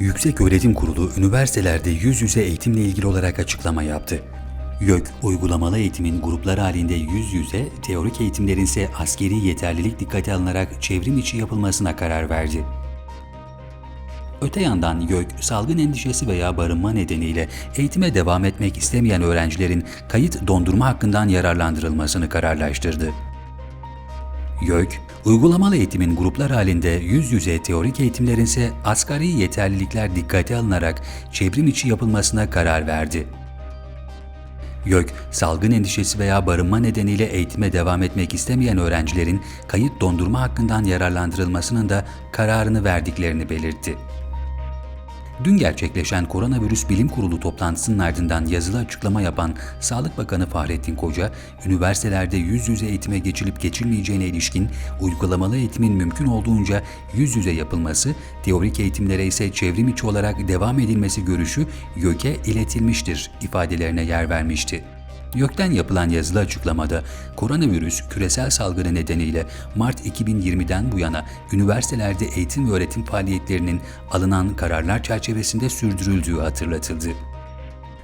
Yüksek Öğretim Kurulu üniversitelerde yüz yüze eğitimle ilgili olarak açıklama yaptı. YÖK, uygulamalı eğitimin gruplar halinde yüz yüze, teorik eğitimlerin ise askeri yeterlilik dikkate alınarak çevrim içi yapılmasına karar verdi. Öte yandan YÖK, salgın endişesi veya barınma nedeniyle eğitime devam etmek istemeyen öğrencilerin kayıt dondurma hakkından yararlandırılmasını kararlaştırdı. YÖK, uygulamalı eğitimin gruplar halinde yüz yüze teorik eğitimlerin ise asgari yeterlilikler dikkate alınarak çevrim içi yapılmasına karar verdi. YÖK, salgın endişesi veya barınma nedeniyle eğitime devam etmek istemeyen öğrencilerin kayıt dondurma hakkından yararlandırılmasının da kararını verdiklerini belirtti. Dün gerçekleşen Koronavirüs Bilim Kurulu toplantısının ardından yazılı açıklama yapan Sağlık Bakanı Fahrettin Koca, üniversitelerde yüz yüze eğitime geçilip geçilmeyeceğine ilişkin uygulamalı eğitimin mümkün olduğunca yüz yüze yapılması, teorik eğitimlere ise çevrim içi olarak devam edilmesi görüşü YÖK'e iletilmiştir ifadelerine yer vermişti. YÖK'ten yapılan yazılı açıklamada koronavirüs küresel salgını nedeniyle Mart 2020'den bu yana üniversitelerde eğitim ve öğretim faaliyetlerinin alınan kararlar çerçevesinde sürdürüldüğü hatırlatıldı.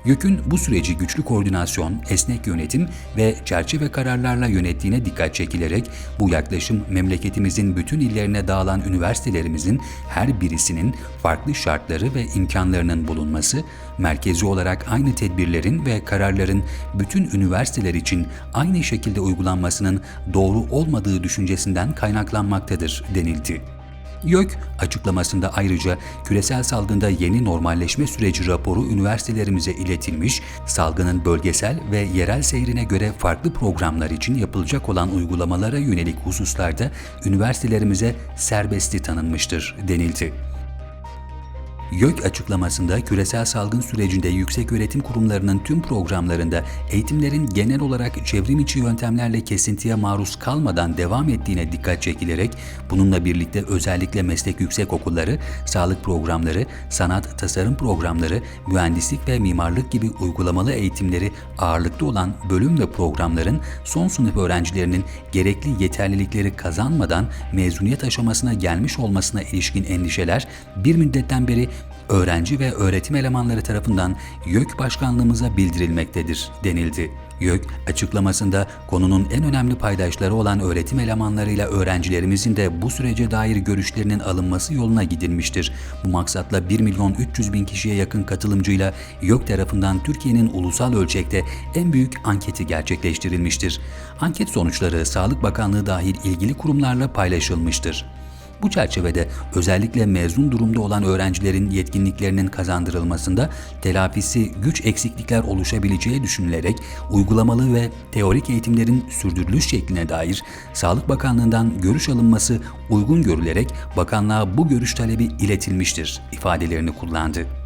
YÖK'ün bu süreci güçlü koordinasyon, esnek yönetim ve çerçeve kararlarla yönettiğine dikkat çekilerek bu yaklaşım memleketimizin bütün illerine dağılan üniversitelerimizin her birisinin farklı şartları ve imkanlarının bulunması, merkezi olarak aynı tedbirlerin ve kararların bütün üniversiteler için aynı şekilde uygulanmasının doğru olmadığı düşüncesinden kaynaklanmaktadır denildi. YÖK açıklamasında ayrıca küresel salgında yeni normalleşme süreci raporu üniversitelerimize iletilmiş, salgının bölgesel ve yerel seyrine göre farklı programlar için yapılacak olan uygulamalara yönelik hususlarda üniversitelerimize serbestli tanınmıştır denildi. YÖK açıklamasında küresel salgın sürecinde yüksek öğretim kurumlarının tüm programlarında eğitimlerin genel olarak çevrim içi yöntemlerle kesintiye maruz kalmadan devam ettiğine dikkat çekilerek bununla birlikte özellikle meslek yüksek okulları, sağlık programları, sanat tasarım programları, mühendislik ve mimarlık gibi uygulamalı eğitimleri ağırlıklı olan bölüm ve programların son sınıf öğrencilerinin gerekli yeterlilikleri kazanmadan mezuniyet aşamasına gelmiş olmasına ilişkin endişeler bir müddetten beri öğrenci ve öğretim elemanları tarafından YÖK Başkanlığımıza bildirilmektedir denildi. YÖK açıklamasında konunun en önemli paydaşları olan öğretim elemanlarıyla öğrencilerimizin de bu sürece dair görüşlerinin alınması yoluna gidilmiştir. Bu maksatla 1 milyon 300 bin kişiye yakın katılımcıyla YÖK tarafından Türkiye'nin ulusal ölçekte en büyük anketi gerçekleştirilmiştir. Anket sonuçları Sağlık Bakanlığı dahil ilgili kurumlarla paylaşılmıştır. Bu çerçevede özellikle mezun durumda olan öğrencilerin yetkinliklerinin kazandırılmasında telafisi güç eksiklikler oluşabileceği düşünülerek uygulamalı ve teorik eğitimlerin sürdürülüş şekline dair Sağlık Bakanlığı'ndan görüş alınması uygun görülerek bakanlığa bu görüş talebi iletilmiştir ifadelerini kullandı.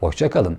Hoşçakalın.